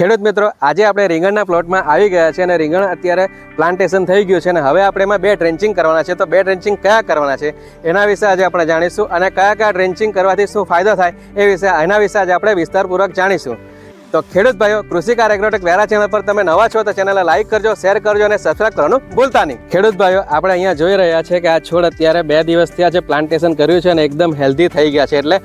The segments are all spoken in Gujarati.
ખેડૂત મિત્રો, આજે આપણે રીંગણના પ્લોટમાં આવી ગયા છે અને રીંગણ અત્યારે પ્લાન્ટેશન થઈ ગયું છે અને હવે આપણે એમાં બે ટ્રેન્ચિંગ કરવાના છે. તો બે ટ્રેન્ચિંગ કયા કરવાના છે? એના વિશે આજે આપણે જાણીશું અને કયા કયા ટ્રેન્ચિંગ કરવાથી શું ફાયદો થાય એ વિશે, એના વિશે આજે આપણે વિસ્તારપૂર્વક જાણીશું. તો ખેડૂત ભાઈઓ કૃષિકાર એગ્રોટેક વેરા ચેનલ પર તમે નવા છો તો ચેનલને લાઈક કરજો, શેર કરજો અને સબસ્ક્રાઈબ કરવાનું ભૂલતા નહીં. ખેડૂત ભાઈઓ, આપણે અહીંયા જોઈ રહ્યા છે કે આ છોડ અત્યારે બે દિવસથી આ જે પ્લાન્ટેશન કર્યું છે અને એકદમ હેલ્ધી થઈ ગયા છે એટલે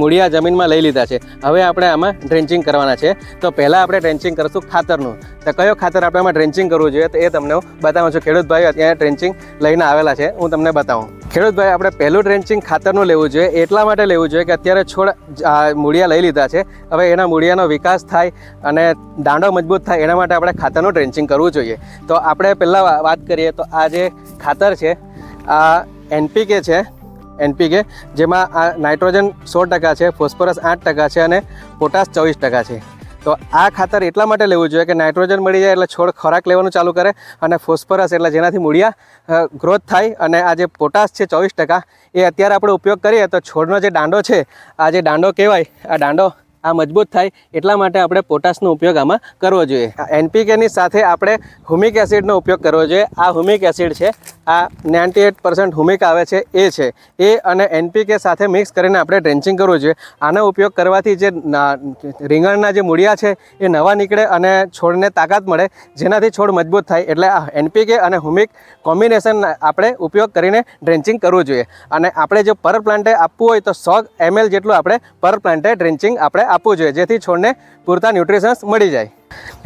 મૂળિયા જમીનમાં લઈ લીધા છે. હવે આપણે આમાં ડ્રેન્ચિંગ કરવાના છે. તો પહેલાં આપણે ડ્રેન્ચિંગ કરશું ખાતરનું. તો કયો ખાતર આપણે આમાં ડ્રેન્ચિંગ કરવું જોઈએ તો એ તમને હું બતાવું છું. ખેડૂત ભાઈઓ, અત્યારે ડ્રેન્ચિંગ લઈને આવેલા છે. હું તમને બતાવું. ખેડૂત ભાઈ આપણે પહેલું ટ્રેન્ચિંગ ખાતરનું લેવું જોઈએ. એટલા માટે લેવું જોઈએ કે અત્યારે છોડ મૂળિયા લઈ લીધા છે. હવે એના મૂળિયાનો વિકાસ થાય અને દાંડો મજબૂત થાય, એના માટે આપણે ખાતરનું ડ્રેન્ચિંગ કરવું જોઈએ. તો આપણે પહેલાં વાત કરીએ, તો આ જે ખાતર છે, આ એનપીકે છે, એનપીકે, જેમાં આ નાઇટ્રોજન સોળ ટકા છે, ફોસ્ફરસ આઠ ટકા છે અને પોટાશ ચોવીસ ટકા છે. તો આ ખાતર એટલા માટે લેવું જોઈએ કે નાઇટ્રોજન મળી જાય એટલે છોડ ખોરાક લેવાનું ચાલુ કરે અને ફોસ્ફરસ એટલે જેનાથી મૂળિયા ગ્રોથ થાય અને આ જે પોટાશ છે ચોવીસ ટકા, એ અત્યારે આપણે ઉપયોગ કરીએ તો છોડનો જે દાંડો છે, આ જે દાંડો કહેવાય, આ દાંડો આ મજબૂત થાય એટલા માટે આપણે પોટાશનો ઉપયોગ આમાં કરવો જોઈએ. એનપીકેની સાથે આપણે હુમિક એસિડનો ઉપયોગ કરવો જોઈએ. આ હુમિક એસિડ છે, આ નાઇન્ટી એટ પર્સન્ટ હુમિક આવે છે, એ છે. એ અને એનપીકે સાથે મિક્સ કરીને આપણે ડ્રેન્ચિંગ કરવું જોઈએ. આનો ઉપયોગ કરવાથી જે રીંગણના જે મૂળિયા છે, એ નવા નીકળે અને છોડને તાકાત મળે, જેનાથી છોડ મજબૂત થાય. એટલે આ એનપીકે અને હુમિક કોમ્બિનેશન આપણે ઉપયોગ કરીને ડ્રેન્ચિંગ કરવું જોઈએ. અને આપણે જો પર પ્લાન્ટે આપવું હોય તો સો એમએલ જેટલું આપણે પર પ્લાન્ટે ડ્રેન્ચિંગ આપણે આપવું જોઈએ, જેથી છોડને પૂરતા ન્યુટ્રિશન્સ મળી જાય.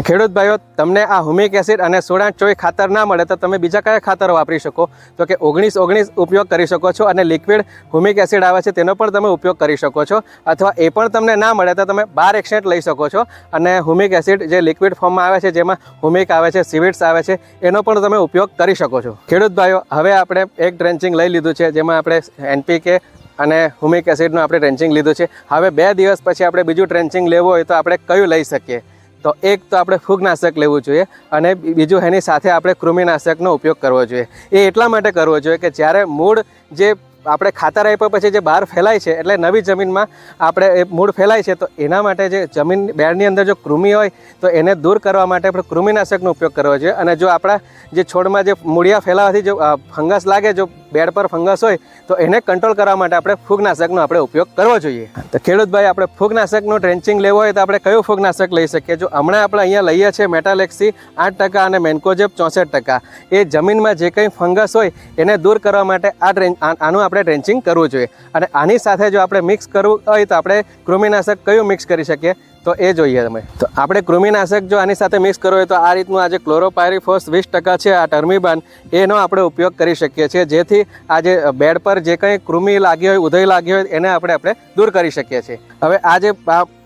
ખેડૂત ભાઈઓ, તમને આ હુમિક એસિડ અને સોડા ચોઈ ખાતર ના મળે તો તમે બીજા કયા ખાતરો વાપરી શકો? તો કે ઓગણીસ ઓગણીસ ઉપયોગ કરી શકો છો અને લિક્વિડ હુમિક એસિડ આવે છે તેનો પણ તમે ઉપયોગ કરી શકો છો. અથવા એ પણ તમને ના મળે તો તમે બાર એક્સેન્ટ લઈ શકો છો. અને હુમિક એસિડ જે લિક્વિડ ફોર્મમાં આવે છે, જેમાં હુમિક આવે છે સિવિડ્સ આવે છે, એનો પણ તમે ઉપયોગ કરી શકો છો. ખેડૂત ભાઈઓ, હવે આપણે એક ડ્રેન્ચિંગ લઈ લીધું છે, જેમાં આપણે એનપીકે અને હુમિક એસિડનું આપણે ટ્રેન્ચિંગ લીધું છે. હવે બે દિવસ પછી આપણે બીજું ટ્રેન્ચિંગ લેવું હોય તો આપણે કયું લઈ શકીએ? તો એક તો આપણે ફૂગનાશક લેવું જોઈએ અને બીજું એની સાથે આપણે કૃમિનાશકનો ઉપયોગ કરવો જોઈએ. એ એટલા માટે કરવો જોઈએ કે જ્યારે મૂળ જે આપણે ખાતર આપ્યા પછી જે બહાર ફેલાય છે, એટલે નવી જમીનમાં આપણે એ મૂળ ફેલાય છે, તો એના માટે જે જમીન બેડની અંદર જો કૃમિ હોય, તો એને દૂર કરવા માટે આપણે કૃમિનાશકનો ઉપયોગ કરવો જોઈએ. અને જો આપણા જે છોડમાં જે મૂળિયા ફેલાવાથી જો ફંગસ લાગે, જો બેડ પર ફંગસ હોય તો એને કંટ્રોલ કરવા માટે આપણે ફૂગનાશકનો આપણે ઉપયોગ કરવો જોઈએ. તો ખેડૂતભાઈ, આપણે ફૂગનાશકનું ટ્રેન્ચિંગ લેવું હોય તો આપણે કયું ફૂગનાશક લઈ શકીએ? જો હમણાં આપણે અહીંયા લઈએ છીએ મેટાલેક્સી આઠ ટકા અને મેન્કોજેબ ચોસઠ ટકા. એ જમીનમાં જે કંઈ ફંગસ હોય એને દૂર કરવા માટે આ ટ્રેન આનું આપણે ટ્રેન્ચિંગ કરવું જોઈએ. અને આની સાથે જો આપણે મિક્સ કરવું હોય તો આપણે કૃમિનાશક કયું મિક્સ કરી શકીએ? તો એ જોઈએ તમે. તો આપણે કૃમિનાશક જો આની સાથે મિક્સ કરવું હોય તો આ રીતનું આ જે ક્લોરોપાયરીફોસ વીસ ટકા છે, આ ટર્મીબાન એનો આપણે ઉપયોગ કરી શકીએ છીએ. જેથી આ જે બેડ પર જે કંઈ કૃમિ લાગી હોય, ઉધઈ લાગી હોય, એને આપણે આપણે દૂર કરી શકીએ છીએ. હવે આ જે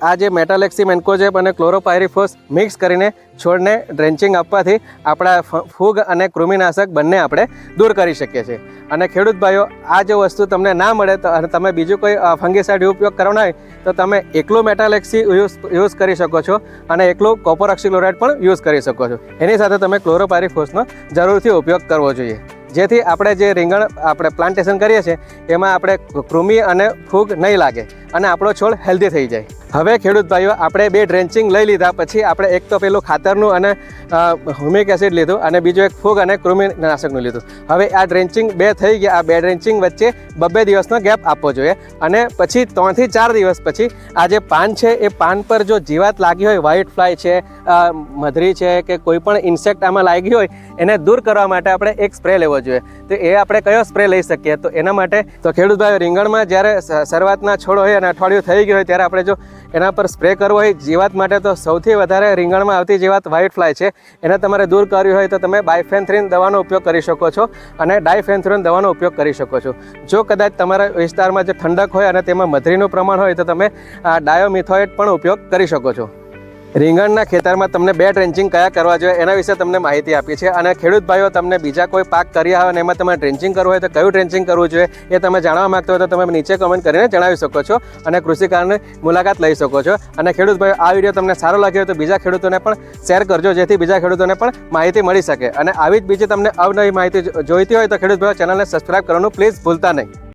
આ- જે મેટાલેક્સી મેન્કોજેબ અને ક્લોરોપાયરીફોસ મિક્સ કરીને છોડને ડ્રેન્ચિંગ આપવાથી આપણા ફૂગ અને કૃમિનાશક બંને આપણે દૂર કરી શકીએ છીએ. અને ખેડૂત ભાઈઓ, આ જો વસ્તુ તમને ના મળે તો, અને તમે બીજું કોઈ ફંગીસાઇડ ઉપયોગ કરવાનો હોય તો તમે એકલું મેટાલેક્સી યુઝ યુઝ કરી શકો છો અને એકલું કોપર ઓક્સિક્લોરાઇડ પણ યુઝ કરી શકો છો. એની સાથે તમે ક્લોરોપાયરીફોસનો જરૂરથી ઉપયોગ કરવો જોઈએ. જેથી આપણે જે રીંગણ આપણે પ્લાન્ટેશન કરીએ છીએ, એમાં આપણે કૃમિ અને ફૂગ નહીં લાગે અને આપણો છોડ હેલ્ધી થઈ જાય. હવે ખેડૂત ભાઈઓ, આપણે બે ડ્રેન્ચિંગ લઈ લીધા, પછી આપણે એક તો પેલું ખાતરનું અને હુમિક એસિડ લીધું અને બીજું એક ફૂગ અને કૃમિનાશકનું લીધું. હવે આ ડ્રેન્ચિંગ બે થઈ ગયા, આ બે ડ્રેન્ચિંગ વચ્ચે બબ્બે દિવસનો ગેપ આપવો જોઈએ અને પછી ત્રણથી ચાર દિવસ પછી આ જે પાન છે, એ પાન પર જો જીવાત લાગી હોય વ્હાઇટ ફ્લાય છે મધરી છે કે કોઈ પણ ઇન્સેક્ટ આમાં લાગી હોય, એને દૂર કરવા માટે આપણે એક સ્પ્રે લેવો જોઈએ. તો એ આપણે કયો સ્પ્રે લઈ શકીએ? તો એના માટે તો ખેડૂત ભાઈ રીંગણમાં જ્યારે શરૂઆતના છોડ હોય અને અઠવાડિયું થઈ ગયું હોય, ત્યારે આપણે જો એના પર સ્પ્રે કરવો હોય જીવાત માટે તો સૌથી વધારે રીંગણમાં આવતી જીવાત વ્હાઇટ ફ્લાય છે. એને તમારે દૂર કરવી હોય તો તમે બાયફેન્થ્રીન દવાનો ઉપયોગ કરી શકો છો અને ડાયફેન્થ્રીન દવાનો ઉપયોગ કરી શકો છો. જો કદાચ તમારા વિસ્તારમાં જે ઠંડક હોય અને તેમાં મધરીનું પ્રમાણ હોય તો તમે આ ડાયોમિથોએટ પણ ઉપયોગ કરી શકો છો. રીંગણના ખેતરમાં તમને બે ટ્રેન્ચિંગ કયા કરવા જોઈએ એના વિશે તમને માહિતી આપી છે અને ખેડૂત ભાઈઓ, તમને બીજા કોઈ પાક કર્યા હોય અને એમાં તમારે ટ્રેન્ચિંગ કરવું હોય તો કયું ટ્રેન્ચિંગ કરવું જોઈએ એ તમે જાણવા માગતો હોય તો તમે નીચે કમેન્ટ કરીને જણાવી શકો છો અને કૃષિકારની મુલાકાત લઈ શકો છો. અને ખેડૂત ભાઈઓ, આ વીડિયો તમને સારો લાગ્યો હોય તો બીજા ખેડૂતોને પણ શેર કરજો, જેથી બીજા ખેડૂતોને પણ માહિતી મળી શકે. અને આવી જ બીજી તમને અવનવી માહિતી જોઈતી હોય તો ખેડૂત ભાઈઓ, ચેનલને સબસ્ક્રાઇબ કરવાનું પ્લીઝ ભૂલતા નહીં.